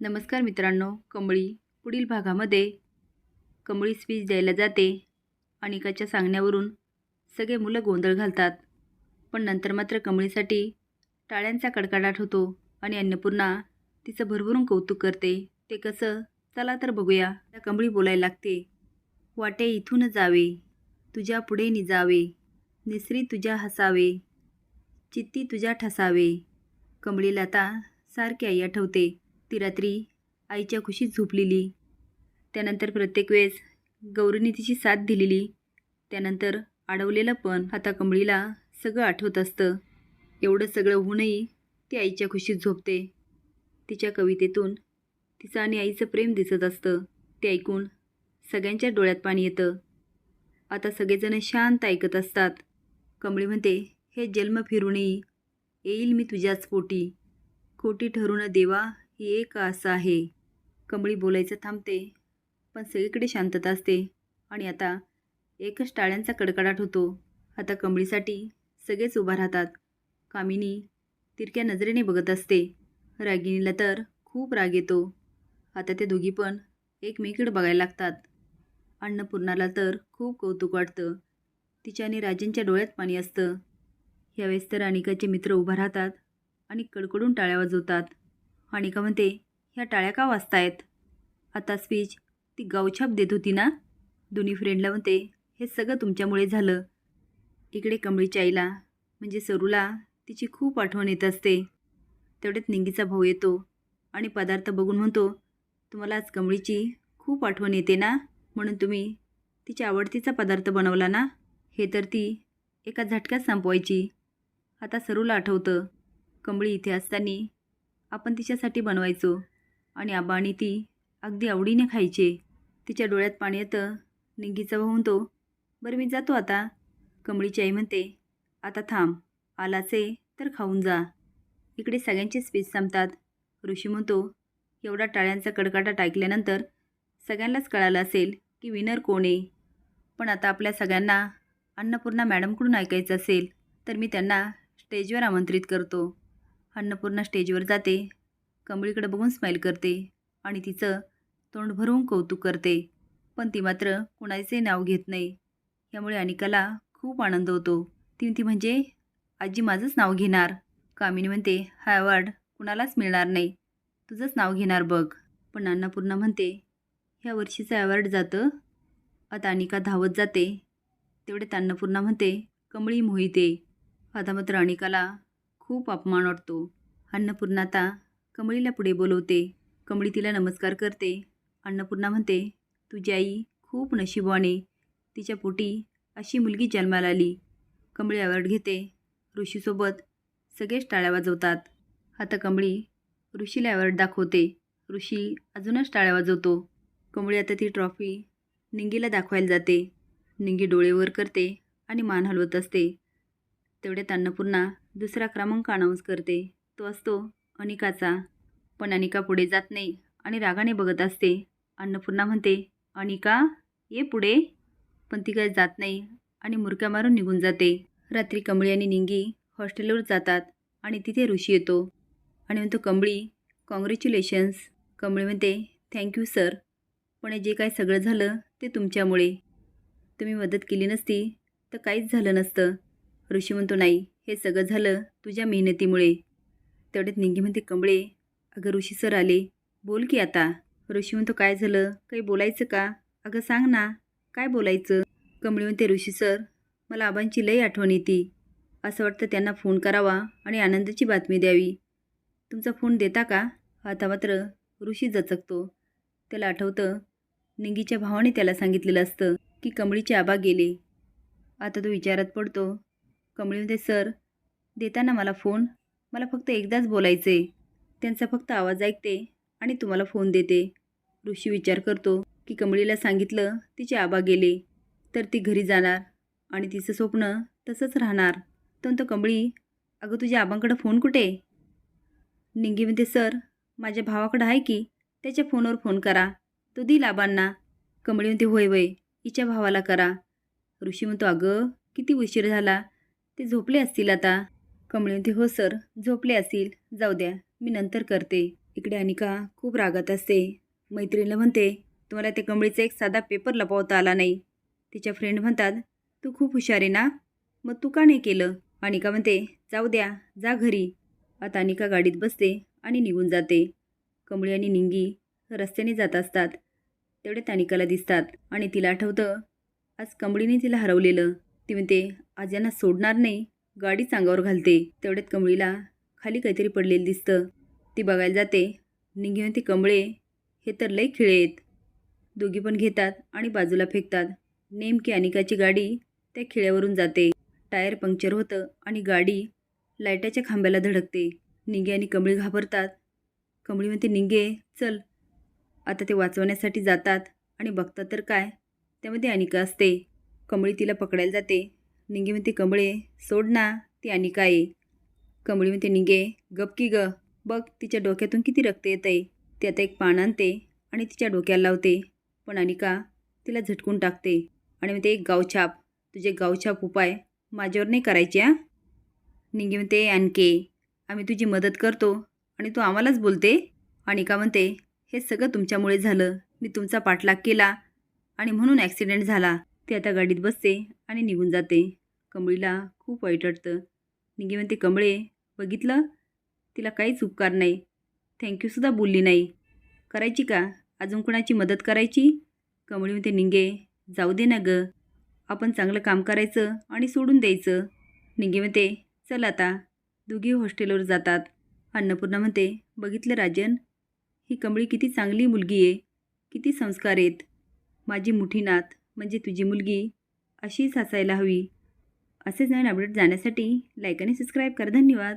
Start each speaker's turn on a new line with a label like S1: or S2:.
S1: नमस्कार मित्रांनो कमळी पुढील भागामध्ये कमळी स्पीच द्यायला जाते अनिकाच्या सांगण्यावरून सगळे मुलं गोंधळ घालतात. पण नंतर मात्र कमळीसाठी टाळ्यांचा कडकडाट होतो आणि अन्नपूर्णा तिचं भरभरून कौतुक करते. ते कसं? चला तर बघूया. त्या कमळी बोलायला लागते. वाटे इथून जावे. तुझ्या पुढे निजावे. निसरी तुझ्या हसावे. चित्ती तुझ्या ठसावे. कमळीला आता सारखी आई आठवते. ती रात्री आईच्या खुशीत झोपलेली. त्यानंतर प्रत्येक वेळेस गौरीने तिची साथ दिलेली. त्यानंतर अडवलेलं पण आता कमळीला सगळं आठवत असतं. एवढं सगळं होऊनही ती आईच्या खुशीत झोपते. तिच्या कवितेतून तिचं आणि आईचं प्रेम दिसत असतं. ते ऐकून सगळ्यांच्या डोळ्यात पाणी येतं. आता सगळेजण शांत ऐकत असतात. कमळी म्हणते हे जन्म फिरूनही येईल मी तुझ्याच पोटी. खोटी ठरून देवा ही एक आस आहे. कमळी बोलायचं थांबते पण सगळीकडे शांतता असते. आणि आता एकच टाळ्यांचा कडकडाट होतो. आता कमळीसाठी सगळेच उभा राहतात. कामिनी तिरक्या नजरेने बघत असते. रागिणीला तर खूप राग येतो. आता ते दोघी पण एकमेकीकडे बघायला लागतात. अन्नपूर्णाला तर खूप कौतुक वाटतं. तिच्या आणि राजेंच्या डोळ्यात पाणी असतं. यावेळेस तर अनिकाचे मित्र उभा राहतात आणि कडकडून टाळ्या वाजवतात. अनिका म्हणते ह्या टाळ्या का वाजतायत आता स्पीच ती गावछाप देत होती ना? दोन्ही फ्रेंडला म्हणते हे सगळं तुमच्यामुळे झालं. इकडे कमळीच्या आईला म्हणजे सरूला तिची खूप आठवण येत असते. तेवढ्यात निंगीचा भाऊ येतो आणि पदार्थ बघून म्हणतो तुम्हाला आज कमळीची खूप आठवण येते ना? म्हणून तुम्ही तिच्या आवडतीचा पदार्थ बनवला ना? हे तर ती एका झटक्यात संपवायची. आता सरूला आठवतं कमळी इथे असताना आपण तिच्यासाठी बनवायचो. आणि आबा आणि ती अगदी आवडीने खायचे. तिच्या डोळ्यात पाणी येतं. निंगीचा भाऊ तो बरं मी जातो आता. कमळीची आई म्हणते आता थांब. आलाचे तर खाऊन जा. इकडे सगळ्यांचे स्पीच संपतात. ऋषी म्हणतो एवढा टाळ्यांचा कडकडाट ऐकल्यानंतर सगळ्यांनाच कळालं असेल की विनर कोण आहे. पण आता आपल्या सगळ्यांना अन्नपूर्णा मॅडमकडून ऐकायचं असेल तर मी त्यांना स्टेजवर आमंत्रित करतो. अन्नपूर्णा स्टेजवर जाते. कमळीकडे बघून स्माईल करते आणि तिचं तोंड भरून कौतुक करते. पण ती मात्र कुणाचे नाव घेत नाही. यामुळे अनिकाला खूप आनंद होतो. ती ती म्हणजे आजी माझंच नाव घेणार. कामिनी म्हणते हा अवॉर्ड कुणालाच मिळणार नाही. तुझंच नाव घेणार बघ. पण अन्नपूर्णा म्हणते ह्या वर्षीचं अवॉर्ड जातं. आता अनिका धावत जाते. तेवढे अन्नपूर्णा म्हणते कमळी मोहिते. आता मात्र अनिकाला खूप अपमान वाटतो. अन्नपूर्णा आता कमळीला पुढे बोलवते. कमळी तिला नमस्कार करते. अन्नपूर्णा म्हणते तुझी आई खूप नशिबवाने तिच्या पोटी अशी मुलगी जन्माला आली. कमळी अवॉर्ड घेते. ऋषीसोबत सगळेच टाळ्या वाजवतात. आता कमळी ऋषीला अवॉर्ड दाखवते. ऋषी अजूनच टाळ्या वाजवतो. कमळी आता ती ट्रॉफी निंगीला दाखवायला जाते. निंगी डोळे वर करते आणि मान हलवत असते. तेवढ्यात अन्नपूर्णा दुसरा क्रमांक अनाऊन्स करते. तो असतो अनिकाचा. पण अनिका पुढे जात नाही आणि रागाने बघत असते. अन्नपूर्णा म्हणते अनिका ये पुढे. पण ती काय जात नाही आणि मुरक्या मारून निघून जाते. रात्री कमळी आणि निंगी हॉस्टेलवर जातात आणि तिथे ऋषी येतो. आणि म्हणतो कमळी कॉंग्रॅच्युलेशन्स कमळी म्हणते थँक्यू सर पण हे जे काय सगळं झालं ते तुमच्यामुळे. तुम्ही मदत केली नसती तर काहीच झालं नसतं. ऋषी म्हणतो नाही हे सगळं झालं तुझ्या मेहनतीमुळे. तेवढ्यात निंगी म्हणते कंबळे अगं ऋषी सर आले. बोल की आता. ऋषी म्हणतो काय झालं? काही बोलायचं का? अगं सांग ना काय बोलायचं? कमळी म्हणते ऋषी सर मला आबांची लई आठवण येते. असं वाटतं त्यांना फोन करावा आणि आनंदाची बातमी द्यावी. तुमचा फोन देता का? आता मात्र ऋषी जचकतो. त्याला आठवतं निंगीच्या भावाने त्याला सांगितलेलं असतं की कमळीचे आबा गेले. आता तो विचारात पडतो कमळी म्हणते सर. देताना मला फोन. मला फक्त एकदाच बोलायचं आहे त्यांचा फक्त आवाज ऐकते आणि तुम्हाला फोन देते. ऋषी विचार करतो की कमळीला सांगितलं तिचे आबा गेले. तर ती घरी जाणार आणि तिचं स्वप्न तसंच राहणार. तर तो कमळी अगं तुझ्या आबांकडं फोन कुठे? निंगी म्हणते सर माझ्या भावाकडं आहे की. त्याच्या फोनवर फोन करा. तो दिल आबांना. कमळी म्हणते होय होय. हिच्या भावाला करा. ऋषी म्हणतो अगं किती उशीर झाला. ते झोपले असतील आता. कमळी म्हणते हो सर झोपले असतील. जाऊ द्या मी नंतर करते. इकडे अनिका खूप रागात असते. मैत्रिणीला म्हणते तुम्हाला त्या कमळीचा एक साधा पेपर लपवता आला नाही. तिच्या फ्रेंड म्हणतात तू खूप हुशार आहे ना? मग तू का नाही केलं? अनिका म्हणते जाऊ द्या जा घरी. आता अनिका गाडीत बसते आणि निघून जाते. कमळी आणि निंगी रस्त्याने जात असतात. तेवढ्यात अनिकाला दिसतात आणि तिला आठवतं आज कमळीने तिला हरवलेलं. ती म्हणते आज यांना सोडणार नाही. गाडी चांगावर घालते. तेवढ्यात कमळीला खाली काहीतरी पडलेलं दिसतं. ती बघायला जाते. निंगी ती कमळे. हे तर लई खिळे आहेत. दोघी पण घेतात आणि बाजूला फेकतात. नेमकी अनिकाची गाडी त्या खिळ्यावरून जाते. टायर पंक्चर होतं आणि गाडी लाईटाच्या खांब्याला धडकते. निंगे आणि कमळी घाबरतात. कमळी म्हणते निंगे चल. आता ते वाचवण्यासाठी जातात आणि बघतात तर काय. त्यामध्ये अनिका असते. कमळी तिला पकडायला जाते. निंगे म्हणते कमळे सोड ना ती अनिका आहे कमळी म्हणते निंगे गप की ग. बघ तिच्या डोक्यातून किती रक्त येत आहे ती आता एक पान आणते आणि तिच्या डोक्याला लावते. पण अनिका तिला झटकून टाकते आणि म्हणते एक गावछाप तुझे गावछाप उपाय माझ्यावर नाही करायचे हां? निंगे म्हणते आणके आम्ही तुझी मदत करतो आणि तू आम्हालाच बोलते. अनिका म्हणते हे सगळं तुमच्यामुळे झालं. मी तुमचा पाठलाग केला आणि म्हणून ॲक्सिडेंट झाला. ती आता गाडीत बसते आणि निघून जाते. कमळीला खूप वाईट वाटतं. निंगे म्हणते कमळे बघितलं? तिला काहीच उपकार नाही. थँक्यूसुद्धा बोलली नाही. करायची का? अजून कोणाची मदत करायची? कमळी म्हणते निंगे जाऊ दे ना गं. आपण चांगलं काम करायचं आणि सोडून द्यायचं. निंगे म्हणते चल आता. दोघी हॉस्टेलवर जातात. अन्नपूर्णा म्हणते बघितलं राजन? ही कमळी किती चांगली मुलगी आहे. किती संस्कार आहेत. माझी मुठी नात म्हणजे तुझी मुलगी अशीच हसायला हवी. असेच नवीन अपडेट जाण्यासाठी लाईक आणि सबस्क्राईब कर. धन्यवाद.